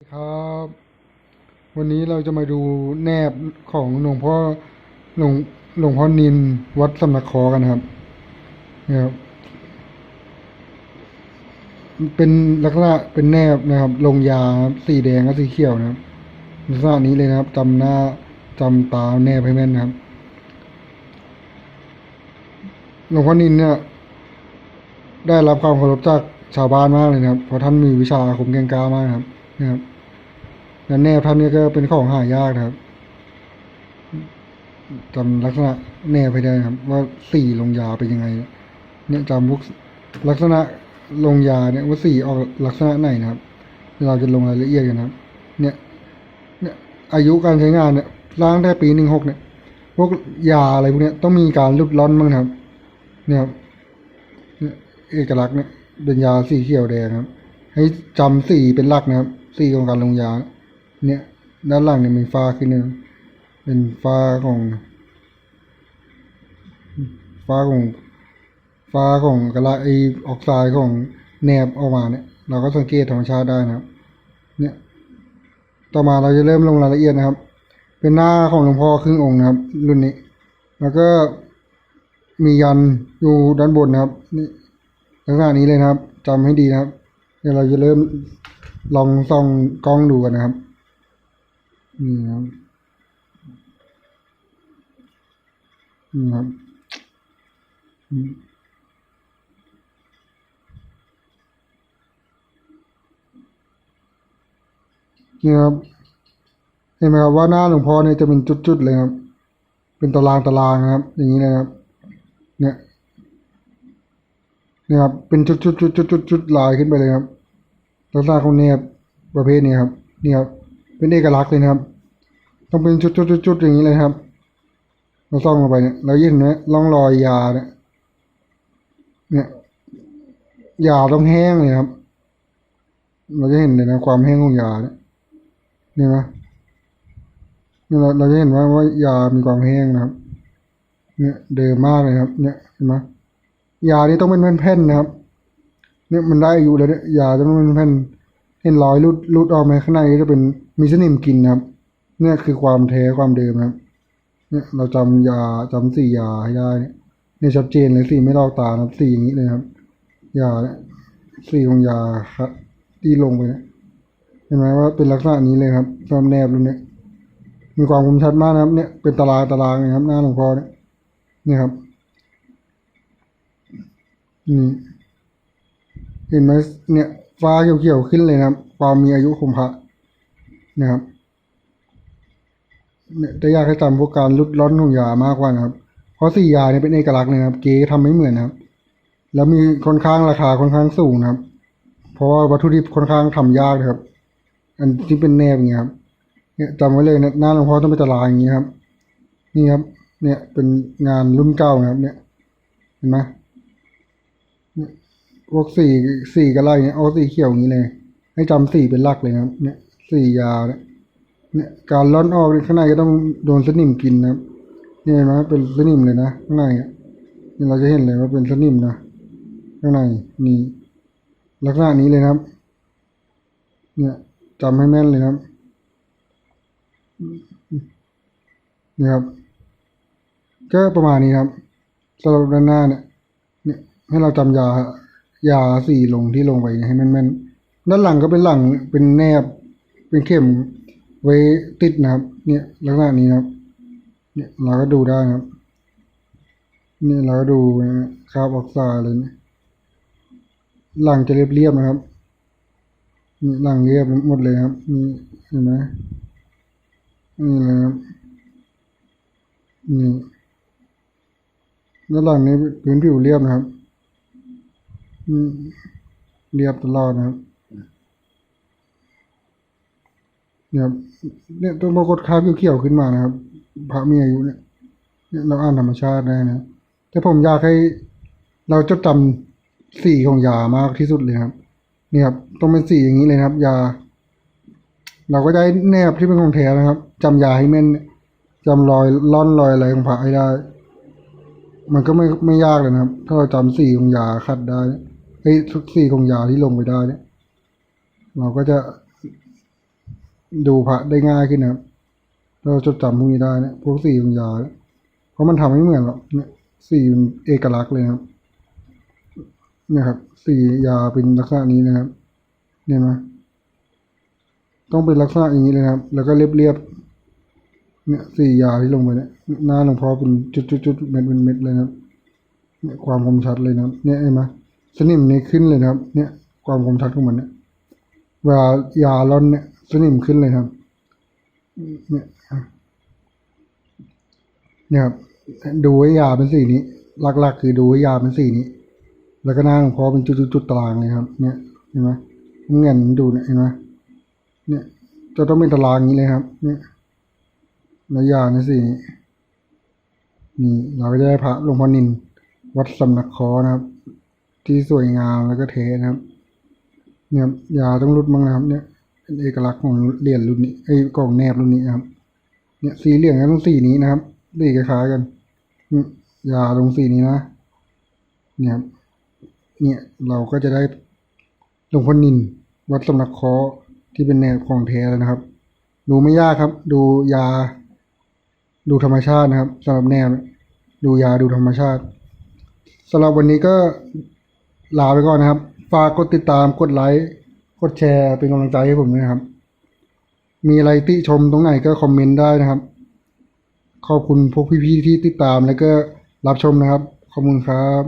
ครับ วันนี้เราจะมาดูแนบของหลวงพ่อหลวงหลวงพ่อนินวัดสำนักคอกันครับเนี่ยครับ เป็นลักษณะเป็นแนบนะครับ ลงยาครับสีแดงกับสีเขียวนะครับลักษณะนี้เลยนะครับจำหน้าจำตาแนบให้แม่นนะครับหลวงพ่อนินเนี่ย ได้รับความเคารพจากชาวบ้านมากเลยนะครับ เพราะท่านมีวิชาอาคมแกร่งกล้ามากครับ นะครับและแนบท่านนี่ยก็เป็นของหายากนะครับจำลักษณะแนบไปได้ครับ ว่าสีลงยาเป็นยังไง เนี่ยจำพวกลักษณะลงยาเนี่ยว่าสีออกลักษณะไหนนะครับ เราจะลงรายละเอียดกันนะครับ เนี่ย เนี่ยอายุการใช้งานเนี่ยร่างได้ปีหนึ่งหกเนี่ยพวกยาอะไรพวกเนี้ยต้องมีการรุดร่อนบ้างครับ เนี่ยครับเนี่ยเอกลักษณ์เนี่ยเป็นยาสีเขียวแดงครับ ให้จำสีเป็นหลักนะครับ สีของการลงยา เนี่ยด้านหลังเนี่ยมีฟ้าขึ้นเนี่ยเป็นฟ้าของฟ้าของฟ้าของกระลาไอออกไซด์ของแนบออกมาเนี่ย เราก็สังเกตธรรมชาติได้นะครับ เนี่ย ต่อมาเราจะเริ่มลงรายละเอียดนะครับ เป็นหน้าของหลวงพ่อครึ่งองค์นะครับ รุ่นนี้ แล้วก็มียันอยู่ด้านบนนะครับ นี่ลักษณะนี้เลยนะครับจำให้ดีนะครับ เดี๋ยวเราจะเริ่ม ลองส่องกล้องดูกันนะครับนี่ครับนี่ครับนี่ครับเห็นไหมครับว่าหน้าหลวงพ่อเนี่ยจะเป็นจุดๆเลยครับ เป็นตารางตารางนะครับ อย่างนี้เลยครับ เนี่ยนี่ครับเป็นจุดจุดจุดจุดจุดจุดลายขึ้นไปเลยครับ ลักษณะของเนี่ยประเภทนี้ครับนี่ครับเป็นเอกลักษณ์เลยนะครับ ต้องเป็นจุดจุดจุดจุดอย่างนี้เลยครับ เราซ่องลงไปเนี่ยเราเห็นไหมร่องรอยยาเนี่ยเนี่ยยาต้องแห้งเลยครับ เราจะเห็นเลยนะความแห้งของยาเนี่ยนี่ไหมเนี่ยเราเราจะเห็นว่าว่ายามีความแห้งนะครับ เนี่ยเดิมมากเลยครับ เนี่ยเห็นไหมยานี้ต้องเป็นแผ่นๆนะครับ เนี่ยมันได้อายุแล้วเนี่ยยาต้องเป็นแผ่นเห็นรอยรุดรุดออกมาข้างในก็จะเป็นมีสนิมกินนะครับ เนี่ยคือความแท้ความเดิมนะครับ เนี่ยเราจำยาจำสียาให้ได้เนี่ยชัดเจนเลยสีไม่ลอกตานะครับสีอย่างนี้เลยครับ ยาเนี่ยสีของยาครับที่ลงไปเนี่ยเห็นไหมว่าเป็นลักษณะนี้เลยครับตามแนบรุ่นเนี้ยมีความคมชัดมากนะครับ เนี่ยเป็นตารางตารางเลยครับ หน้าหลวงพ่อเนี่ยนี่ครับนี่ เห็นไหมเนี่ยฟ้าเขียวๆขึ้นเลยนะครับ ความมีอายุของพระนะครับเนี่ยแต่อยากให้จำพวกการลุดล้อนของยามากกว่านะครับ เพราะสี่ยาเนี่ยเป็นเอกลักษณ์เลยนะครับ เก๋ทำไม่เหมือนนะครับ แล้วมีค่อนข้างราคาค่อนข้างสูงนะครับ เพราะว่าวัตถุดิบค่อนข้างทำยากนะครับ อันที่เป็นแนบอย่างเงี้ยครับ เนี่ยจำไว้เลยนะหน้าหลวงพ่อต้องเป็นตารางอย่างนี้ครับ นี่ครับ เนี่ยเป็นงานรุ่นเก่านะครับ เนี่ย เห็นไหม พวกสีสีกระไรเนี่ยเอาสีเขียวอย่างนี้เลย ให้จำสีเป็นหลักเลยครับ เนี่ยสียาเนี่ยเนี่ยการร่อนออกข้างในก็ต้องโดนสนิมกินนะครับเนี่ยเห็นไหมเป็นสนิมเลยนะข้างในอะนี่เราจะเห็นเลยว่าเป็นสนิมนะข้างในนี่ลักษณะนี้เลยครับ เนี่ยจำให้แม่นเลยครับนี่ครับ ก็ประมาณนี้ครับสำหรับด้านหน้าเนี่ย เนี่ยให้เราจำยา ยาสีลงที่ลงไปให้แม่นๆด้านหลังก็เป็นหลังเป็นแนบ เป็นเข็มไว้ติดนะครับ เนี่ยลักษณะนี้นะครับ เนี่ยเราก็ดูได้นะครับ เนี่ยเราก็ดูคราบออกไซด์เลยเนี่ยหลังจะเรียบๆนะครับนี่หลังเรียบหมดเลยครับนี่เห็นไหมนี่เลยครับนี่ด้านหลังนี้พื้นผิวเรียบนะครับ เรียบตลอดนะครับเนี่ยเนี่ยตัวปรากฏคราเขียวขึ้นมานะครับ พระมีอายุเนี่ยเนี่ยเราอ่านธรรมชาติได้นะแต่ผมอยากให้เราจดจำสีของยามากที่สุดเลยครับเนี่ยครับต้องเป็นสีอย่างนี้เลยครับ ยา เราก็ได้แนบที่เป็นของแท้นะครับจำยาให้แม่นจำรอยล่อนรอยอะไรของพระให้ได้ มันก็ไม่ไม่ยากเลยนะครับ ถ้าเราจำสีของยาคัดได้ เฮ้ทุกสีของยาที่ลงไปได้เนี่ย เราก็จะดูพระได้ง่ายขึ้นนะครับเราจดจำพวกนี้ได้เนะพวกสีของยา เพราะมันทำไม่เหมือนหรอกเนี่ยสีมันเอกลักษณ์เลยนะครับเนี่ยครับ สี่ยาเป็นลักษณะนี้นะครับเนี่ยนะต้องเป็นลักษณะอย่างนี้เลยครับ แล้วก็เรียบๆเนี่ยสี่ยาที่ลงไปเนี่ยหน้าหลวงพ่อเป็นจุดๆเม็ดเป็นเม็ดเลยนะครับเนี่ยความคมชัดเลยนะเนี่ยเห็นไหม สนิมนี่ขึ้นเลยนะครับ เนี่ยความคมชัดของมันเนี่ยเวลายาล่อนเนี่ยสนิมขึ้นเลยครับ เนี่ยเนี่ยครับดูให้ยาเป็นสีนี้หลักๆ คือดูให้ยาเป็นสีนี้ แล้วก็หน้าของพ่อเป็นจุดๆตารางเลยครับ เนี่ยเห็นไหมเงี้ยดูเนี่ยเห็นไหมเนี่ยจะต้องเป็นตารางอย่างนี้เลยครับ เนี่ยแล้วยาในสีนี้นี่เราก็จะได้พระหลวงพ่อนินวัดสำนักคอนะครับ ที่สวยงามแล้วก็เทนะครับ เนี่ยยาต้องรุดมั้งนะครับ เนี่ยเป็นเอกลักษณ์ของเหรียญรุ่นนี้ไอ้กล่องแนบรุ่นนี้นะครับ เนี่ยสีเหลืองก็ต้องสีนี้นะครับสีคล้ายๆกันยาลงสีนี้นะ เนี่ยครับเนี่ยเราก็จะได้หลวงพ่อนินวัดสำนักคอที่เป็นแนวของแท้แล้วนะครับ ดูไม่ยากครับ ดูยา ดูธรรมชาตินะครับสำหรับแนวเนี่ยดูยาดูธรรมชาติสำหรับวันนี้ก็ ลาไปก่อนนะครับ ฝากกดติดตาม กดไลค์ กดแชร์เป็นกำลังใจให้ผมด้วยนะครับ มีอะไรติชมตรงไหนก็คอมเมนต์ได้นะครับ ขอบคุณพวกพี่ๆที่ติดตามแล้วก็รับชมนะครับ ขอบคุณครับ